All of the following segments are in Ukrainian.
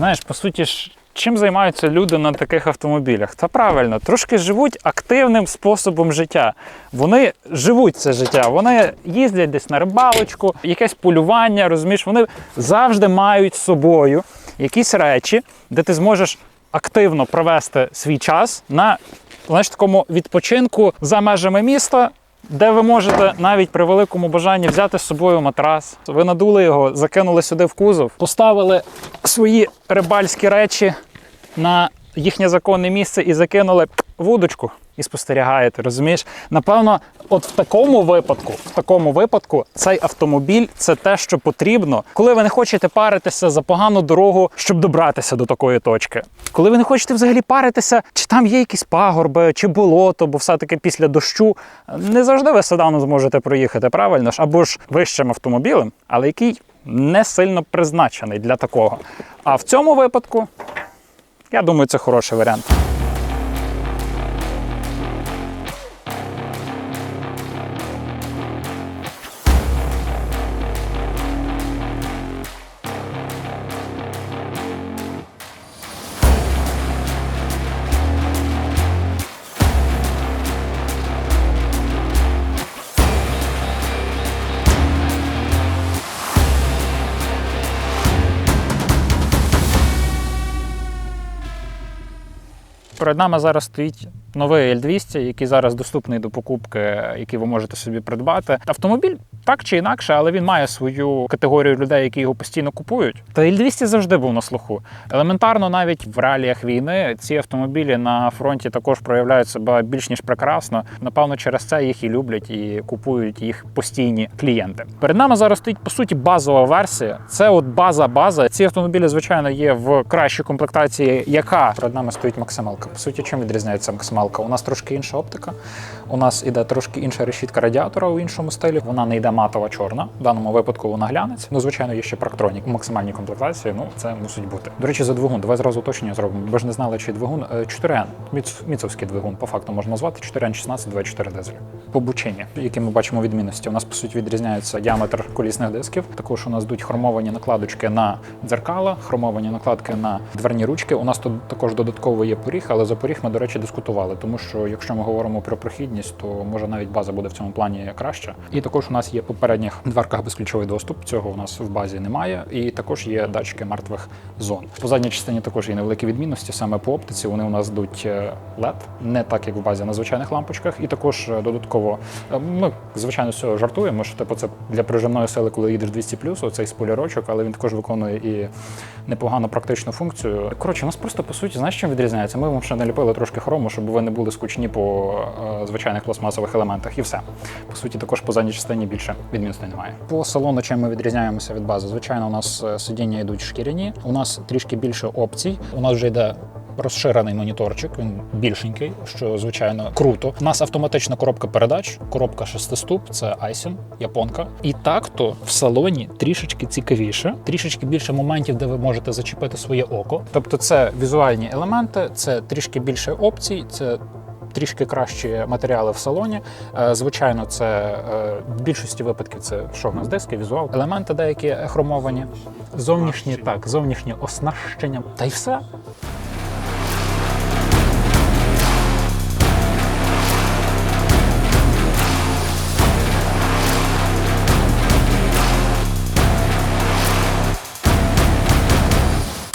Знаєш, по суті ж. Чим займаються люди на таких автомобілях? Та правильно, трошки живуть активним способом життя. Вони живуть це життя, вони їздять десь на рибалочку, якесь полювання, розумієш, вони завжди мають з собою якісь речі, де ти зможеш активно провести свій час на знаєш, такому відпочинку за межами міста. Де ви можете навіть при великому бажанні взяти з собою матрас, ви надули його, закинули сюди в кузов, поставили свої рибальські речі на їхнє законне місце і закинули вудочку і спостерігаєте, розумієш? Напевно, от в такому випадку, в такому випадку, цей автомобіль це те, що потрібно, коли ви не хочете паритися за погану дорогу, щоб добратися до такої точки. Коли ви не хочете взагалі паритися, чи там є якісь пагорби, чи болото, бо все-таки після дощу не завжди ви седаном зможете проїхати, правильно ж? Або ж вищим автомобілем, але який не сильно призначений для такого. А в цьому випадку, я думаю, це хороший варіант. Перед нами зараз стоїть новий L200, який зараз доступний до покупки, який ви можете собі придбати. Автомобіль так чи інакше, але він має свою категорію людей, які його постійно купують. Та L200 завжди був на слуху. Елементарно, навіть в реаліях війни ці автомобілі на фронті також проявляють себе більш ніж прекрасно. Напевно, через це їх і люблять і купують їх постійні клієнти. Перед нами зараз стоїть по суті базова версія. Це от база-база. Ці автомобілі, звичайно, є в кращій комплектації, яка перед нами стоїть максималка. По суті, чим відрізняється максималка? У нас трошки інша оптика. У нас іде трошки інша решітка радіатора у іншому стилі. Вона не йде матова чорна. В даному випадку вона глянець. Ну, звичайно, є ще практронік у максимальній комплектації. Ну, це мусить бути. До речі, за двигун. Давай зразу уточнення зробимо. Ви ж не знали, чи двигун Е, 4N. Міцовський двигун, по факту можна назвати 4N 16 24 дизель. По бучині, які ми бачимо відмінності. У нас по суті відрізняється діаметр колісних дисків. Також у нас йдуть хромовані накладочки на дзеркала, хромовані накладки на дверні ручки. У нас тут також додатково є поріг, але за поріг ми, до речі, дискутували, тому що якщо ми говоримо про прохідність, то може навіть база буде в цьому плані краща. І також у нас є по передніх дверках безключовий доступ. Цього у нас в базі немає. І також є датчики мертвих зон. По задній частині також є невеликі відмінності. Саме по оптиці вони у нас йдуть е, LED, не так як в базі на звичайних лампочках. І також е, додатково е, ми звичайно цього жартуємо. Що типу це для прижимної сили, коли їдеш 200 оцей спойлерочок, але він також виконує і непогану практичну функцію. Коротше, у нас просто по суті, знаєш, чим відрізняється? Ми вам ще наліпили трошки хрому, щоб ви не були скучні по е, звичайних пластмасових елементах, і все. По суті, також по задній частині більше відмінностей немає. По салону, чим ми відрізняємося від бази? Звичайно, у нас е, сидіння йдуть шкіряні. У нас трішки більше опцій. У нас вже йде. Розширений моніторчик, він більшенький, що звичайно круто. У нас автоматична коробка передач, коробка шестиступ, це Айсін, японка. І так то в салоні трішечки цікавіше, трішечки більше моментів, де ви можете зачепити своє око. Тобто, це візуальні елементи, це трішки більше опцій, це трішки кращі матеріали в салоні. Е, Звичайно, це е, в більшості випадків це що в нас диски, візуал, елементи деякі хромовані, зовнішні так, зовнішнє оснащення, та й все.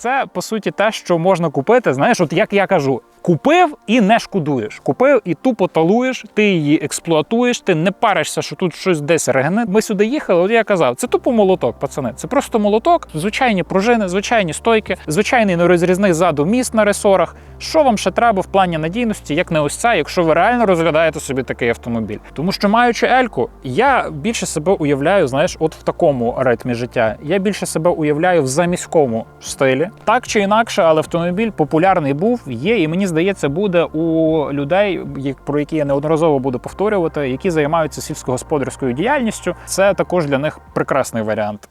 Це по суті те, що можна купити. Знаєш, от як я кажу, купив і не шкодуєш. Купив і тупо талуєш, ти її експлуатуєш, ти не паришся, що тут щось десь регне. Ми сюди їхали. От я казав, це тупо молоток, пацани. Це просто молоток, звичайні пружини, звичайні стойки, звичайний нерозрізний ззаду міст на ресорах. Що вам ще треба в плані надійності, як не ось ця, якщо ви реально розглядаєте собі такий автомобіль? Тому що маючи ельку, я більше себе уявляю, знаєш, от в такому ритмі життя. Я більше себе уявляю в заміському стилі. Так чи інакше, але автомобіль популярний був, є, і мені здається, буде у людей, про які я неодноразово буду повторювати, які займаються сільськогосподарською діяльністю. Це також для них прекрасний варіант.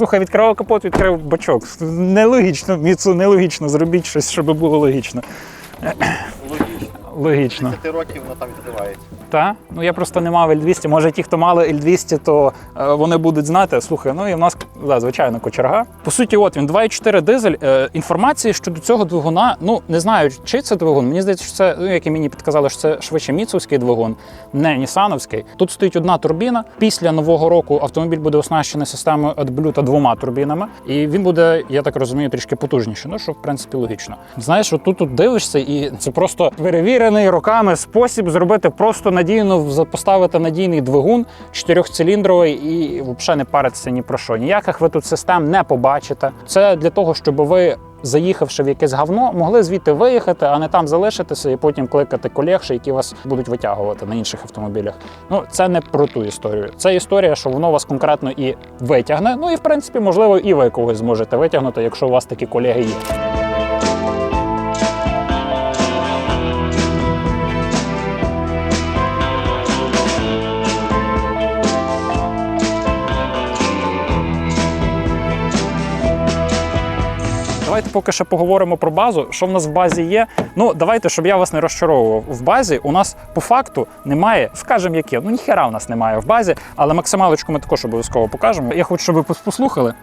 Слухай, відкривав капот, відкрив бачок. Нелогічно, Міцу, нелогічно. Зробіть щось, щоб було логічно. Логічно. Логічно. 10 років воно там відкривається. Та? Ну я просто не мав L200. Може, ті, хто мали L200, то е, вони будуть знати. Слухай, ну і в нас да, звичайно кочерга. По суті, от він 2,4 дизель. Е, інформації щодо цього двигуна, ну не знаю, чи це двигун. Мені здається, що це, ну як і мені підказали, що це швидше міцовський двигун, не Нісановський. Тут стоїть одна турбіна. Після нового року автомобіль буде оснащений системою AdBlue та двома турбінами, і він буде, я так розумію, трішки потужніший. Ну що в принципі логічно. Знаєш, от тут, тут дивишся, і це просто перевірений роками спосіб зробити просто надійно поставити надійний двигун чотирьохциліндровий і взагалі не паритися ні про що. Ніяких ви тут систем не побачите. Це для того, щоб ви. Заїхавши в якесь говно, могли звідти виїхати, а не там залишитися і потім кликати колег, які вас будуть витягувати на інших автомобілях. Ну це не про ту історію. Це історія, що воно вас конкретно і витягне. Ну і в принципі, можливо, і ви когось зможете витягнути, якщо у вас такі колеги є. Давайте поки що поговоримо про базу. Що в нас в базі є? Ну давайте, щоб я вас не розчаровував. В базі у нас по факту немає, скажемо, яке. Ну ніхера в нас немає в базі, але максималочку ми також обов'язково покажемо. Я хочу, щоб ви послухали.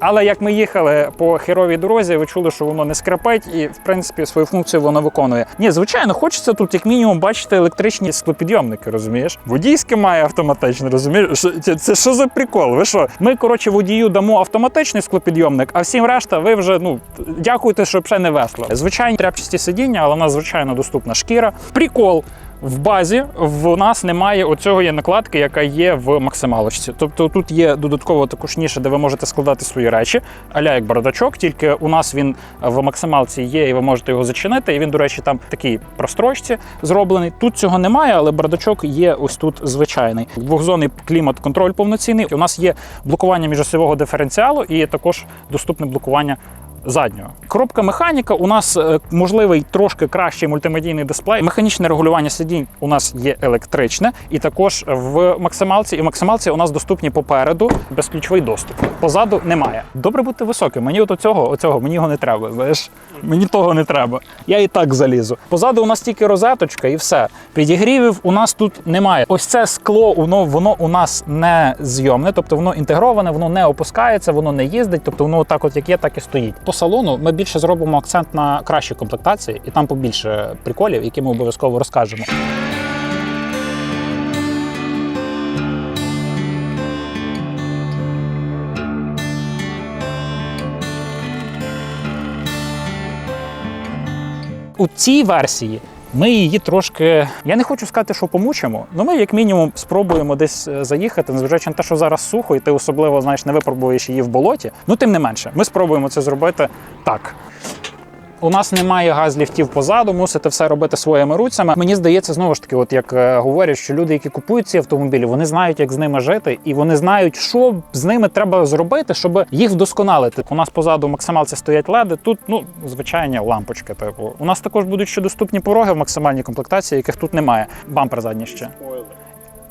Але як ми їхали по херовій дорозі, ви чули, що воно не скрипить, і в принципі свою функцію воно виконує. Ні, звичайно, хочеться тут як мінімум бачити електричні склопідйомники, розумієш? Водійське має автоматичне, розумієш? Це, це що за прикол? Ви що? Ми, коротше, водію дамо автоматичний склопідйомник, а всім решта, ви вже ну дякуйте, що ще не весло. Звичайні тряпчасті сидіння, але в нас звичайно доступна шкіра. Прикол. В базі в нас немає оцього є накладки, яка є в максималочці. Тобто тут є додатково також ніша, де ви можете складати свої речі, аля як бардачок, тільки у нас він в максималці є, і ви можете його зачинити. І він, до речі, там в такій прострочці зроблений. Тут цього немає, але бардачок є ось тут звичайний. Двохзонний клімат-контроль повноцінний. У нас є блокування міжосьового диференціалу і також доступне блокування заднього. Коробка механіка у нас е, можливий трошки кращий мультимедійний дисплей. Механічне регулювання сидінь у нас є електричне, і також в максималці і в максималці у нас доступні попереду безключовий доступ. Позаду немає. Добре бути високим. Мені от оцього, оцього мені його не треба. Знаєш, мені того не треба. Я і так залізу. Позаду у нас тільки розеточка і все. Підігрівів у нас тут немає. Ось це скло, воно воно у нас не зйомне, тобто воно інтегроване, воно не опускається, воно не їздить. Тобто воно так, от як є, так і стоїть. Салону ми більше зробимо акцент на кращі комплектації, і там побільше приколів, які ми обов'язково розкажемо. У цій версії ми її трошки. Я не хочу сказати, що помучимо, але ми, як мінімум, спробуємо десь е, заїхати, незважаючи на те, що зараз сухо, і ти особливо знаєш, не випробуєш її в болоті. Ну, тим не менше, ми спробуємо це зробити так. У нас немає газліфтів позаду, мусите все робити своїми руцями. Мені здається, знову ж таки, от як е, говорять, що люди, які купують ці автомобілі, вони знають, як з ними жити, і вони знають, що з ними треба зробити, щоб їх вдосконалити. У нас позаду максималці стоять леди. Тут ну звичайні лампочки. Типу, у нас також будуть ще доступні пороги в максимальній комплектації, яких тут немає. Бампер задній ще.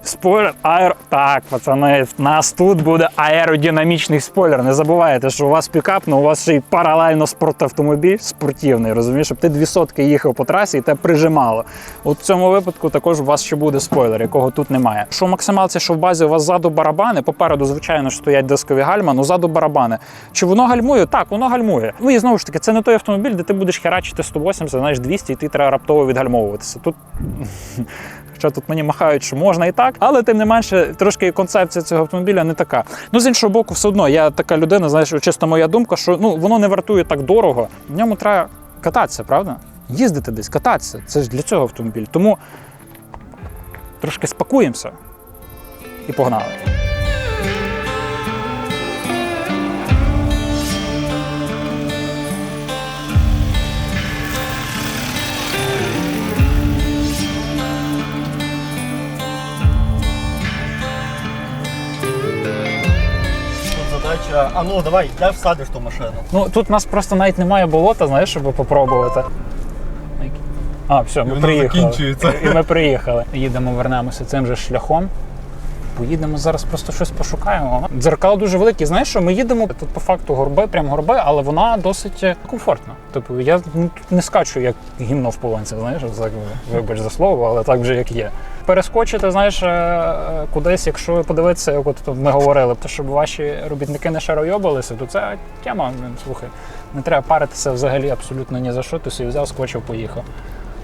Спойлер. Аеро... Так, пацани, в нас тут буде аеродинамічний спойлер. Не забувайте, що у вас пікап, але у вас ще й паралельно спортавтомобіль спортивний, розумієш, щоб ти дві сотки їхав по трасі і те прижимало. От в цьому випадку також у вас ще буде спойлер, якого тут немає. Що максималці, що в базі у вас ззаду барабани, попереду, звичайно, стоять дискові гальма, але ззаду барабани. Чи воно гальмує? Так, воно гальмує. Ну і знову ж таки, це не той автомобіль, де ти будеш херачити 180, знаєш, 200, і ти треба раптово відгальмовуватися. Тут Хоча тут мені махають, що можна і так, але тим не менше, трошки концепція цього автомобіля не така. Ну з іншого боку, все одно я така людина, знаєш, чисто моя думка, що ну воно не вартує так дорого. В ньому треба кататися, правда? Їздити десь, кататися. Це ж для цього автомобіль. Тому трошки спакуємося і погнали. Задача. А ну давай, де всадиш ту машину? Ну тут у нас просто навіть немає болота, знаєш, щоб попробувати. А, все, ми приїхали. І ми приїхали. Їдемо, вернемося цим же шляхом. Поїдемо зараз, просто щось пошукаємо. Дзеркала дуже великі. Знаєш, що ми їдемо тут по факту горби, прям горби, але вона досить е, комфортна. Типу, я не скачу як гімно в полонці, знаєш, вибач за слово, але так вже як є. Перескочити, знаєш, е, е, кудись, якщо подивитися, як от ми говорили, то щоб ваші робітники не шаройобалися, то це тема. Слухай, не треба паритися взагалі абсолютно ні за що. Ти собі взяв, скочив, поїхав.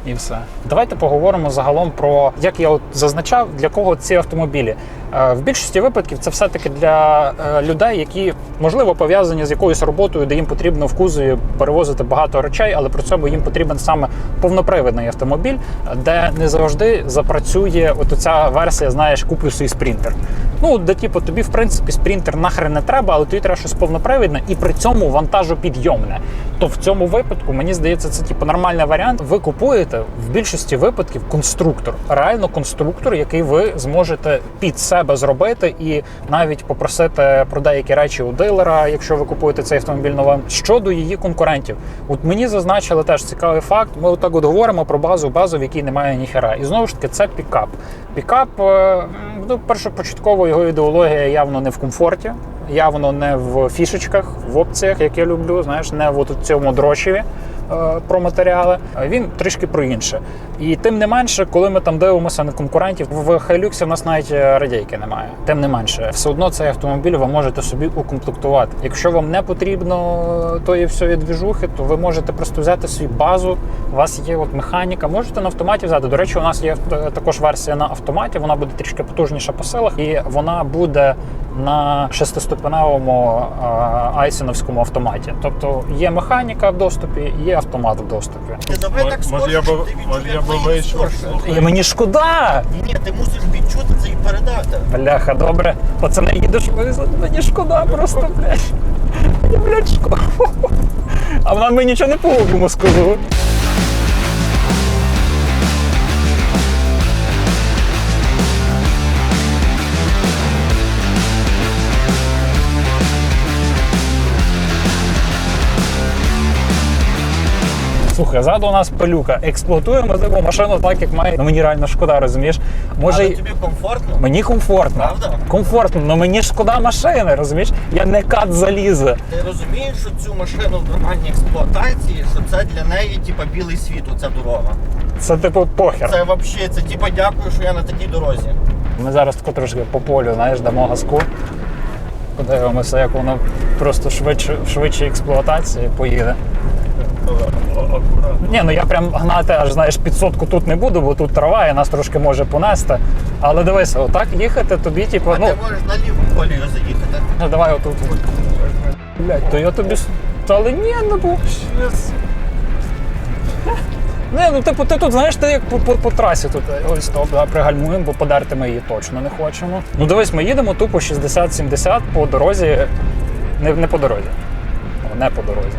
І все. Давайте поговоримо загалом про як я от зазначав, для кого ці автомобілі. Е, В більшості випадків це все-таки для е, людей, які можливо пов'язані з якоюсь роботою, де їм потрібно в кузові перевозити багато речей, але при цьому їм потрібен саме повнопривідний автомобіль, де не завжди запрацює от ця версія, знаєш, куплю свій спринтер. Ну, де типу, тобі в принципі спринтер нахрен не треба, але тобі треба щось повнопривідне і при цьому вантажопідйомне. То в цьому випадку мені здається, це типу нормальний варіант. Ви купуєте в більшості випадків конструктор, реально конструктор, який ви зможете під себе зробити, і навіть попросити про деякі речі у дилера, якщо ви купуєте цей автомобіль новим. Щодо її конкурентів, от мені зазначили теж цікавий факт. Ми отак от говоримо про базу, базу, в якій немає ніхера. І знову ж таки, це пікап. Пікап, е, ну, першопочатково його ідеологія явно не в комфорті, явно не в фішечках, в опціях, як я люблю, знаєш, не в цьому дрочеві про матеріали. А Він трішки про інше. І тим не менше, коли ми там дивимося на конкурентів, в Хайлюксі в нас навіть е, радійки немає. Тим не менше, все одно цей автомобіль ви можете собі укомплектувати. Якщо вам не потрібно тої всієї двіжухи, то ви можете просто взяти свою базу. У вас є от механіка, можете на автоматі взяти. До речі, у нас є е, також версія на автоматі. Вона буде трішки потужніша по силах, і вона буде на шестиступеневому е, айсіновському автоматі. Тобто є механіка в доступі, є автомат в доступі. Давай так Може, я би- може, я би вийшов. І мені шкода. Ні, ти мусиш відчути це і передати. Бляха, добре. Пацани, їдеш вивезли. Мені шкода просто, блядь. Мені, блядь, шкода. А вона мені нічого не по-губому сказала. Слухай, ззаду у нас пилюка. Експлуатуємо таку машину так, як має. Ну мені реально шкода, розумієш? Може, Але тобі комфортно? Мені комфортно. Правда? Комфортно, але мені шкода машини, розумієш? Я не кат заліза. Ти розумієш, що цю машину в нормальній експлуатації, що це для неї типа білий світ, оця дорога. Це типу похер. Це взагалі, це типа дякую, що я на такій дорозі. Ми зараз тако трошки по полю, знаєш, дамо газку. Подивимося, як воно просто швидше, в швидшій експлуатації поїде. Ні, ну я прям гнати аж знаєш під сотку тут не буду, бо тут трава і нас трошки може понести. Але дивися, отак їхати тобі, типу, А ну ти можеш на ліву колію заїхати. ну, давай отут. Блять, то я тобі. с- Та але ні, ну бо. Не, ну типу, ти тут знаєш, ти як по, по, по трасі тут ось стоп, да, пригальмуємо, бо подерти ми її точно не хочемо. Ну дивись, ми їдемо тупо 60-70 по дорозі, не, не по дорозі. О, не по дорозі.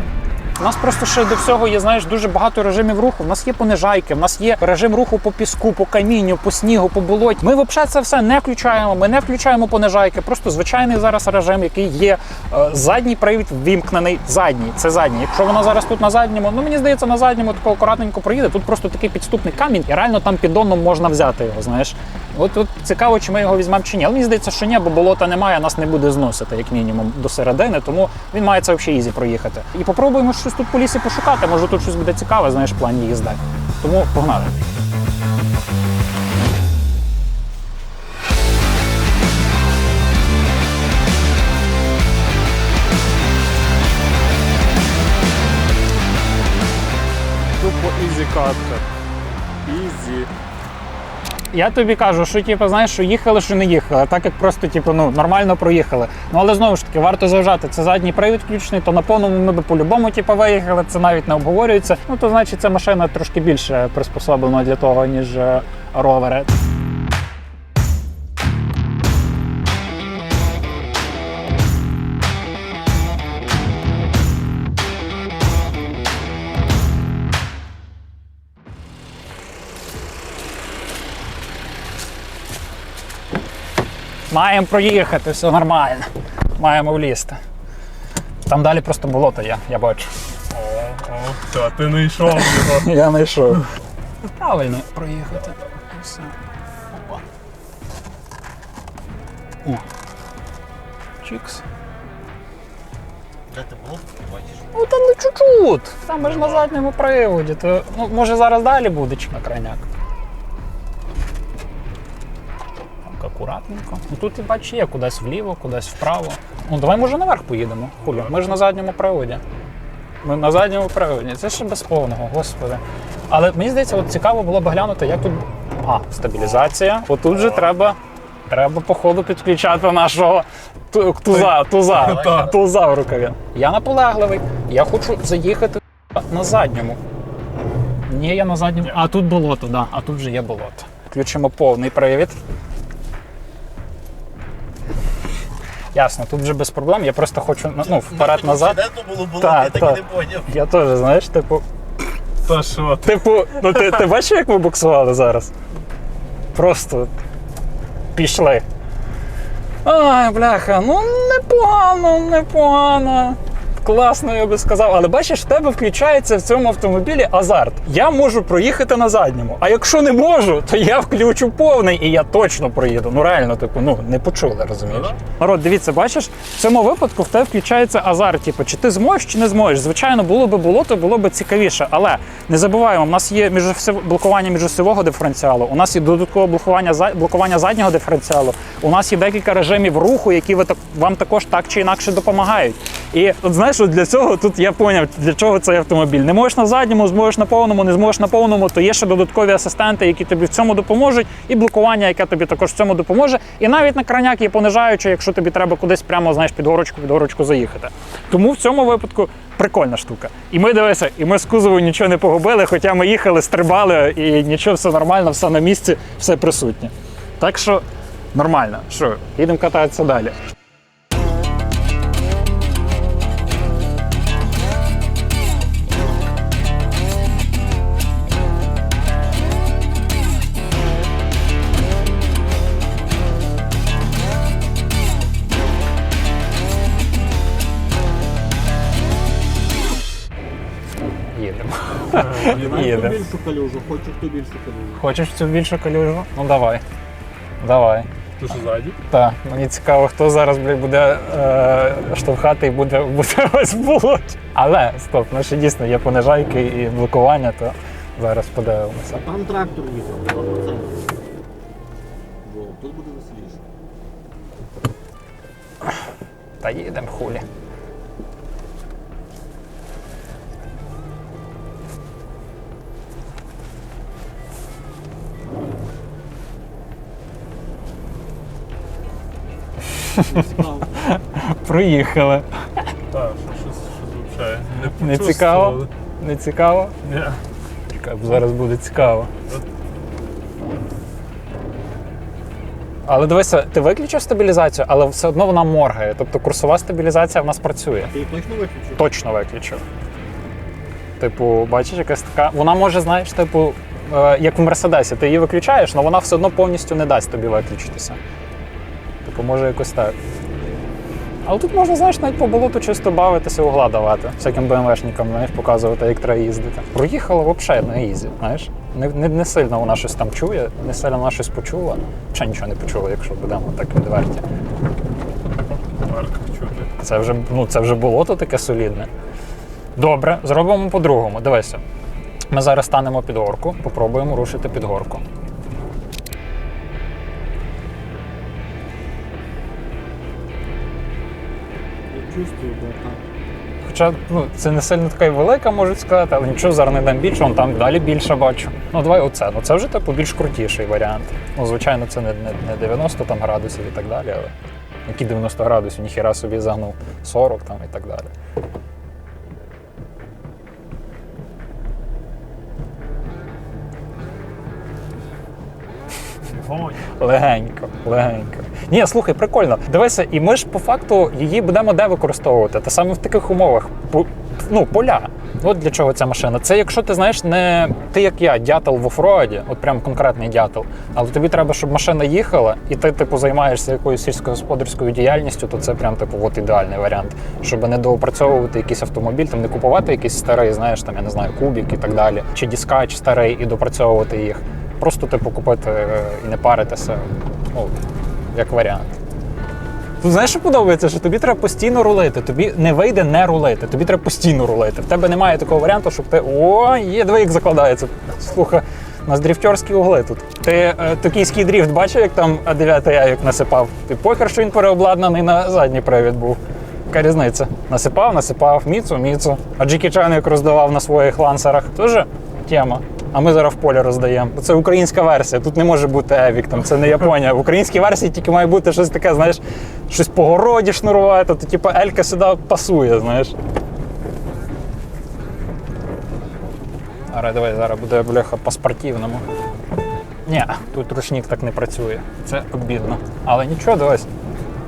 У нас просто ще до всього є, знаєш, дуже багато режимів руху. У нас є понижайки, в нас є режим руху по піску, по камінню, по снігу, по болоті. Ми взагалі це все не включаємо. Ми не включаємо понижайки. Просто звичайний зараз режим, який є. Е, Задній привід ввімкнений. Задній, це задній. Якщо вона зараз тут на задньому, ну мені здається, на задньому тако акуратненько проїде. Тут просто такий підступний камінь, і реально там піддоном можна взяти його. Знаєш, от, от цікаво, чи ми його візьмемо чи ні. Але мені здається, що ні, бо болота немає, нас не буде зносити, як мінімум, до середини, тому він має це взагалі ізі проїхати. І попробуємо щось тут по лісі пошукати. Може тут щось буде цікаве, знаєш, в плані їзди. Тому погнали. Тупо ізі катка. Я тобі кажу, що типу, знаєш, що їхали, що не їхали, так як просто типу, ну, нормально проїхали. Ну але знову ж таки, варто завжати, це задній привід включений, то на повному ми би по-любому типу, виїхали, це навіть не обговорюється. Ну то значить ця машина трошки більше приспособлена для того, ніж е, ровери. Маємо проїхати, все нормально. Маємо влізти. Там далі просто болото є, я бачу. О, о, все, ти не йшов його. Я знайшов. Правильно проїхати. Все. Опа. О. Чікс. Де ти був? Бачиш? Ну там не чуть-чуть. Там ми ж на задньому приводі. То, ну, може зараз далі буде чи на крайняк. Так, акуратненько. Ну тут і бачиш, є кудись вліво, кудись вправо. Ну давай може наверх поїдемо. Хулі. Ми ж на задньому приводі. Ми на задньому приводі. Це ще без повного, господи. Але мені здається, от цікаво було б глянути, як тут. А, стабілізація. Отут же треба. Треба, походу, підключати нашого ту- туза, туза, туза в рукаві. Я наполегливий. Я хочу заїхати на задньому. Ні, я на задньому. А тут болото, да. А тут вже є болото. Включимо повний привід. Ясно, тут вже без проблем. Я просто хочу ну, вперед-назад. Де було було, Так, я так так. і не поняв. Я теж, знаєш, типу. Та що? Типу, ну ти, ти бачиш, як ми буксували зараз? Просто пішли. Ай, бляха, ну непогано, непогано. Класно, я би сказав. Але бачиш, в тебе включається в цьому автомобілі азарт. Я можу проїхати на задньому. А якщо не можу, то я включу повний і я точно проїду. Ну реально, типу, ну не почули, розумієш? Народ, дивіться, бачиш, в цьому випадку в тебе включається азарт. Типу, чи ти зможеш, чи не зможеш. Звичайно, було би болото, було б цікавіше. Але не забуваємо, у нас є міжосів- блокування міжосьового диференціалу, у нас є додаткове блокування блокування заднього диференціалу. У нас є декілька режимів руху, які ви так вам також так чи інакше допомагають. І от знаєш, от для цього тут я поняв, для чого цей автомобіль. Не можеш на задньому, зможеш на повному, не зможеш на повному, то є ще додаткові асистенти, які тобі в цьому допоможуть, і блокування, яке тобі також в цьому допоможе. І навіть на краняк є понижаюче, якщо тобі треба кудись прямо знаєш під горочку, під горочку заїхати. Тому в цьому випадку прикольна штука. І ми дивися, і ми з кузову нічого не погубили, хоча ми їхали, стрибали, і нічого, все нормально, все на місці, все присутнє. Так що нормально. Що, їдемо кататися далі. Їде. більшу калюжу, хочу хто більшу калюжу. Хочеш цю більшу калюжу? Ну давай. Давай. Ти що ззаді? Так, мені цікаво, хто зараз блядь, буде е, штовхати і буде, буде ось в болоті. Але стоп, ну ще дійсно є понижайки і блокування, то зараз подивимося. Там трактор їхав, 100%. Бо тут буде веселіше. Та їдемо хулі. Проїхали. Так, що щось взагалі не Не цікаво? Не цікаво? Ні. Зараз буде цікаво. Але дивися, ти виключив стабілізацію, але все одно вона моргає. Тобто курсова стабілізація в нас працює. Ти її точно виключив? Точно виключив. Типу, бачиш, якась така. Вона може, знаєш, типу, е, як в Мерседесі, ти її виключаєш, але вона все одно повністю не дасть тобі виключитися. Типу, може якось так. Але тут можна, знаєш, навіть по болоту чисто бавитися, угла давати. Всяким БМВшникам, знаєш, показувати, як треба їздити. Проїхала взагалі на ізі, знаєш. Не, не, не сильно вона щось там чує, не сильно вона щось почула. Ще нічого не почула, якщо будемо так відверті. Це вже, ну, це вже болото таке солідне. Добре, зробимо по-другому. Дивися. Ми зараз станемо під горку, попробуємо рушити під горку. Чувствую, бо. Хоча ну, це не сильно така й велика, можуть сказати, але нічого зараз не дам більше, вон там далі більше бачу. Ну давай оце. Ну це вже типу більш крутіший варіант. Ну, звичайно, це не, не, не 90 там, градусів і так далі, але які 90 градусів, ніхіра собі загнув 40 там і так далі. Легенько, легенько. Ні, слухай, прикольно. Дивися, і ми ж по факту її будемо де використовувати. Та саме в таких умовах. Ну, поля. От для чого ця машина. Це якщо ти знаєш, не ти як я, дятел в офроаді, от прям конкретний дятел. Але тобі треба, щоб машина їхала, і ти, типу, займаєшся якоюсь сільськогосподарською діяльністю, то це прям типу от ідеальний варіант. Щоб не доопрацьовувати якийсь автомобіль, там не купувати якийсь старий, знаєш, там я не знаю, кубік і так далі, чи діскач старий і допрацьовувати їх. Просто типу купити е, і не паритися. Як варіант. Тут знаєш, що подобається, що тобі треба постійно рулити. Тобі не вийде не рулити. Тобі треба постійно рулити. В тебе немає такого варіанту, щоб ти. О, є двоїк закладається. Слухай, у нас дрифтерські угли тут. Ти е, токійський дріфт бачив, як там 9 яйок насипав? Ти похер, що він переобладнаний на задній привід був. Яка різниця? Насипав, насипав, міцу, міцу. А Джекі Чан як роздавав на своїх лансерах. Тоже тема. А ми зараз в полі роздаємо. Це українська версія. Тут не може бути Евік, там це не Японія. В українській версії тільки має бути щось таке, знаєш, щось по городі шнурувати, то типу Елька сюди пасує, знаєш. Зараз давай зараз буде бляха по-спортивному. Ні, тут ручник так не працює. Це обідно. Але нічого, дивись.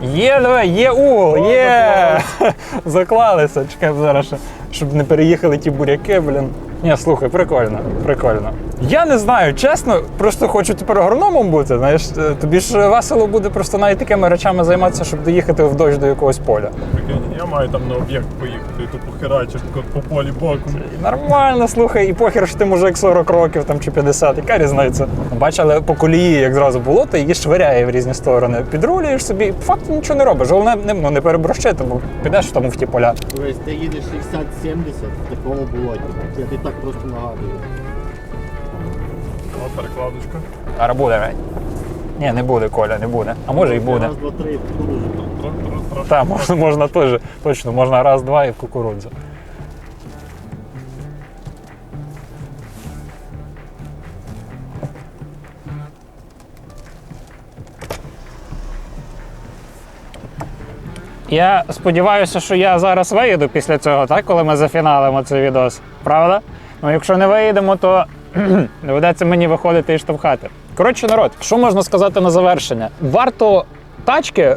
Є, давай, є угол, є! Заклалися. Чекай зараз, щоб не переїхали ті буряки, блін. Ні, слухай, прикольно, прикольно. Я не знаю, чесно, просто хочу тепер агрономом бути. Знаєш, е, тобі ж весело буде просто навіть такими речами займатися, щоб доїхати в дощ до якогось поля. Прикинь, я маю там на об'єкт поїхати, і то похерачиш тако по полі боком. Нормально, слухай, і похер, що ти мужик 40 років там, чи 50, яка різниця? Бачили по колії, як зразу було, то її швиряє в різні сторони. Підрулюєш собі, по факту нічого не робиш. Головне не, ну, не переборщити, бо підеш там в ті поля. Тобто ти їдеш 60-70 в такому болоті. Я ти так просто нагадую. О, перекладочка. Зараз буде, блядь. Ні, не буде, Коля, не буде. А може і буде. Раз, два, три, кукурудзу. Трошки Так, можна, можна теж. Точно, можна раз, два і в кукурудзу. Я сподіваюся, що я зараз виїду після цього, так, коли ми зафіналимо цей відос. Правда? Ну, якщо не виїдемо, то доведеться мені виходити і штовхати. Коротше, народ, що можна сказати на завершення? Варто тачки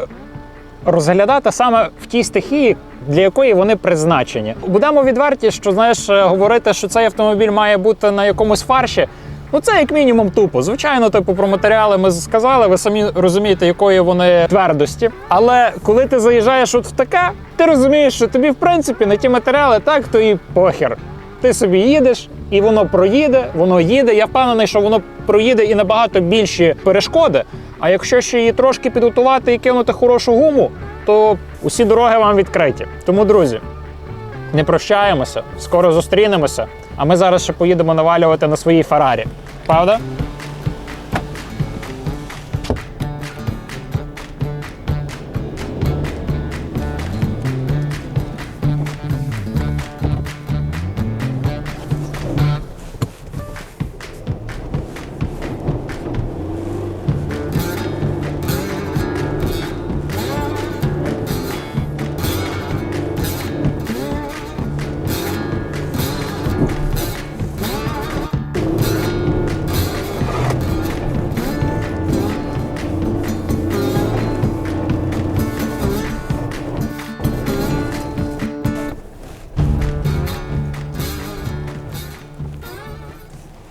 розглядати саме в тій стихії, для якої вони призначені. Будемо відверті, що знаєш, е, говорити, що цей автомобіль має бути на якомусь фарші. Ну, це як мінімум тупо. Звичайно, типу про матеріали ми сказали, ви самі розумієте, якої вони твердості. Але коли ти заїжджаєш от в таке, ти розумієш, що тобі, в принципі, на ті матеріали так, то і похер. Ти собі їдеш, і воно проїде, воно їде. Я впевнений, що воно проїде і набагато більші перешкоди. А якщо ще її трошки підготувати і кинути хорошу гуму, то усі дороги вам відкриті. Тому, друзі, не прощаємося, скоро зустрінемося. А ми зараз ще поїдемо навалювати на своїй Феррарі. Правда?